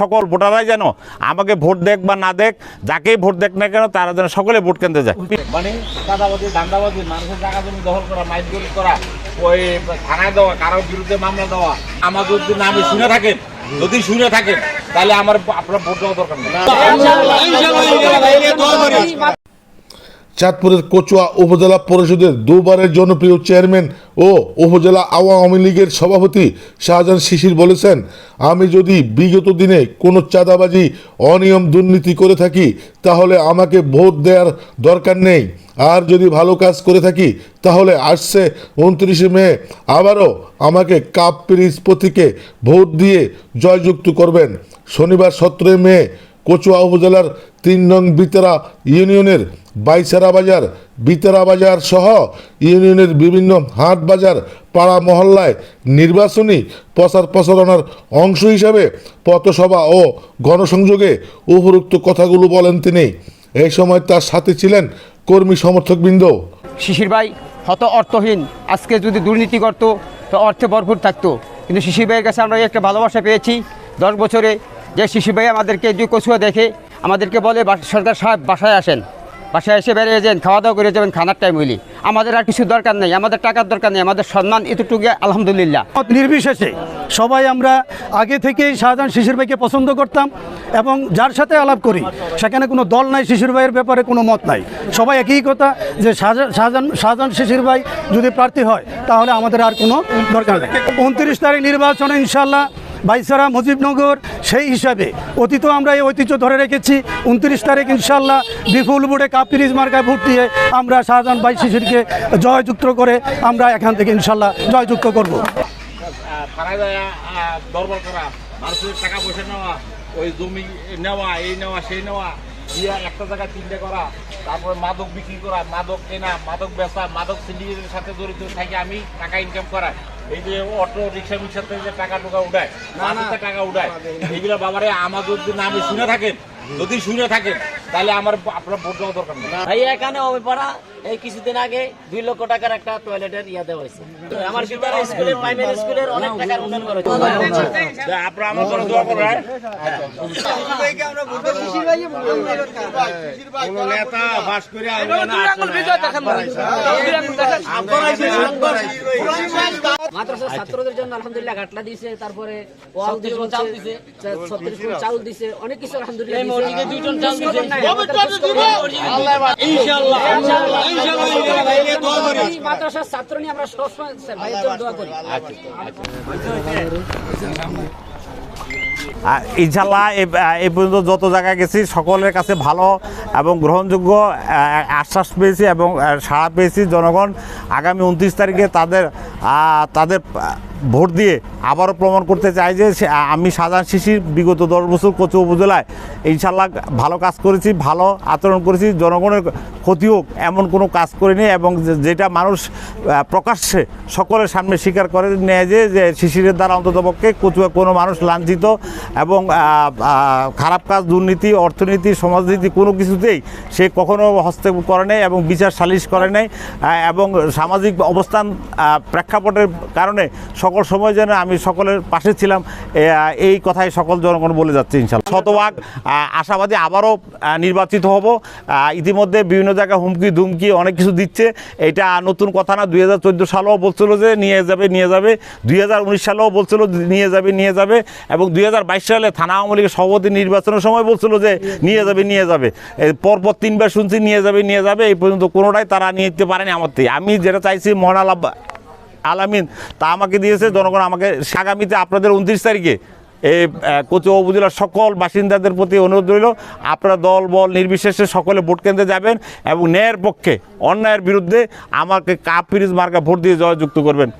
সকল ভোটাররাই যেন আমাকে ভোট দেখ বা না দেখ যাকেই ভোট দেখ না কেন তারা যেন সকলে ভোট কেন্দ্রে যায়। মানে চাঁদাবাজি দান্দাবাজি মানুষের জায়গা জমি দখল করা মাইকগুলি করা ওই থানায় দেওয়া কারোর বিরুদ্ধে মামলা দেওয়া। আমাদের যদি নামে শুনে থাকেন যদি শুনে থাকেন তাহলে আমার আপনার ভোট দেওয়া দরকার নেই। চাঁদপুরের কচুয়া উপজেলা পরিষদের দুবারের জনপ্রিয় চেয়ারম্যান ও উপজেলা আওয়ামী লীগের সভাপতি শাহজাহান শিশির বলেছেন, আমি যদি বিগত দিনে কোনো চাঁদাবাজি, অনিয়ম, দুর্নীতি করে থাকি, তাহলে আমাকে ভোট দেওয়ার দরকার নেই। আর যদি ভালো কাজ করে থাকি, তাহলে আসছে উনত্রিশে মে আবারও আমাকে কাপ পিরিজ প্রতীকে ভোট দিয়ে জয়যুক্ত করবেন। শনিবার সতেরোই মে কচুয়া উপজেলার তিন নং বিতেরা ইউনিয়নের বাইসারা বাজার, বিতেরা বাজার সহ ইউনিয়নের বিভিন্ন হাট বাজার, পাড়া মহল্লায় নির্বাচনী প্রচার প্রচারণার অংশ হিসাবে পথসভা ও গণসংযোগে উপরোক্ত কথাগুলো বলেন তিনি। এই সময় তার সাথে ছিলেন কর্মী সমর্থকবৃন্দ। শিশির ভাই, হত অর্থহীন। আজকে যদি দুর্নীতি করতো, তো অর্থে ভরপুর থাকতো। কিন্তু শিশির ভাইয়ের কাছে আমরা একটা ভালোবাসা পেয়েছি। দশ বছরে যে শিশির ভাই আমাদেরকে দুই কচুয়া দেখে আমাদেরকে বলে সরকার সাহেব, বাসায় আসেন। বাসায় এসে বেরিয়ে যান খাওয়া দাওয়া করে যাবেন, খানার টাইম হইলি। আমাদের আর কিছু দরকার নেই, আমাদের টাকার দরকার নেই, আমাদের সম্মান এতটুকু, আলহামদুলিল্লাহ। নির্বিশেষে সবাই আমরা আগে থেকেই শাহজাহান শিশির ভাইকে পছন্দ করতাম এবং যার সাথে আলাপ করি, সেখানে কোনো দল নাই শিশির ভাইয়ের ব্যাপারে, কোনো মত নাই। সবাই একই কথা যে শাহজাহান শাহজাহান শিশির ভাই যদি প্রার্থী হয়, তাহলে আমাদের আর কোনো দরকার নেই। উনত্রিশ তারিখ নির্বাচনে ইনশাল্লাহ বাইসারা মুজিবনগর, সেই হিসাবে। অতীত আমরা এই ঐতিহ্য ধরে রেখেছি। উনত্রিশ তারিখ ইনশাল্লাহ বিপুল বোর্ডে কাপিরিজ মার্কায় ভোট দিয়ে আমরা শাহজাহান বাই শিশিরকে জয়যুক্ত করে আমরা এখান থেকে ইনশাল্লাহ জয়যুক্ত করব। মানুষের টাকা পয়সা নেওয়া ওই জমি নেওয়া এই নেওয়া সেই নেওয়া দিয়া একটা জায়গায় করা তারপরে মাদক বিক্রি করা, মাদক কেনা, মাদক বেচা, মাদক সিন্ডিকেটের সাথে জড়িত থাকে আমি, টাকা ইনকাম করা এই যে অটো রিক্সা মিক্সাতে যে টাকা টুকা উঠায় মানুষের টাকা উঠায় এইগুলো বাবারে আমার যদি নামে শুনে থাকেন যদি শুনে থাকেন তাহলে আমার আপনার ভোট দেওয়া দরকার নেই। ভাই এখানে অভিপাড়া এই কিছুদিন আগে দুই লক্ষ টাকার একটা টয়লেটের ইয়া দেওয়া হয়েছে। আমার বিদ্যালয় স্কুলের প্রাইমারি স্কুলের অনেক টাকার উন্নয়ন করেছে আপনার আমার করে দোয়া করবেন কোন নেতা বাস করে মাদ্রাসার ছাত্রদের জন্য আলহামদুলিল্লাহ ঘাটলা দিছে তারপরে ওয়াল দিছে। চাল অনেক কিছু আলহামদুলিল্লাহ এই মসজিদে দুইজন চাল দিছে। ইনশাআল্লাহ। মাদ্রাসার ছাত্র নিয়ে আমরা সবসময় ভাইয়ের দোয়া করি। ইনশাল্লাহ এ- এই পর্যন্ত যত জায়গায় গেছি সকলের কাছে ভালো এবং গ্রহণযোগ্য আশ্বাস পেয়েছি এবং সাড়া পেয়েছি। জনগণ আগামী উনত্রিশ তারিখে তাদের তাদের ভোট দিয়ে আবারও প্রমাণ করতে চাই যে আমি সাধারণ শিশির বিগত দশ বছর কচু উপজেলায় ইনশাল্লাহ ভালো কাজ করেছি, ভালো আচরণ করেছি, জনগণের ক্ষতি হোক এমন কোনো কাজ করিনি এবং যেটা মানুষ প্রকাশ্যে সকলের সামনে স্বীকার করে নেয় যে যে শিশিরের দ্বারা অন্ততপক্ষে কচুয়া কোনো মানুষ লাঞ্ছিত এবং খারাপ কাজ, দুর্নীতি, অর্থনীতি, সমাজনীতি কোনো কিছুতেই সে কখনো হস্তক্ষেপ করে নাই এবং বিচার সালিশ করে নাই এবং সামাজিক অবস্থান প্রেক্ষাপটের কারণে সকল সময় যেন আমি সকলের পাশে ছিলাম এই কথাই সকল জনগণ বলে যাচ্ছে ইনশাল্লাহ শতভাগ আশাবাদী আবারও নির্বাচিত হব। ইতিমধ্যে বিভিন্ন জায়গায় হুমকি, ধুমকি অনেক কিছু দিচ্ছে। এটা নতুন কথা না, দুই হাজার চোদ্দ সালেও বলছিল যে নিয়ে যাবে নিয়ে যাবে। দুই হাজার উনিশ সালেও বলছিল নিয়ে যাবে নিয়ে যাবে। এবং দুই হাজার বাইশ সালে থানা আওয়ামী লীগের সভাপতি নির্বাচনের সময় বলছিল যে নিয়ে যাবে নিয়ে যাবে। পরপর তিনবার শুনছি, নিয়ে যাবে নিয়ে যাবে। এই পর্যন্ত কোনোটাই তারা নিয়ে যেতে পারেনি আমার থেকে। আমি যেটা চাইছি মহান আল্লাহ আলামিন, তা আমাকে দিয়েছে, জনগণ আমাকে আগামীতে আপনাদের উনত্রিশ তারিখে এই কচু উপজেলার সকল বাসিন্দাদের প্রতি অনুরোধ রইল, আপনারা দল, বল, নির্বিশেষে সকলে ভোট কেন্দ্রে যাবেন এবং ন্যায়ের পক্ষে অন্যায়ের বিরুদ্ধে আমাকে কাপ ফিরিজ মার্কা ভোট দিয়ে জয়যুক্ত করবেন।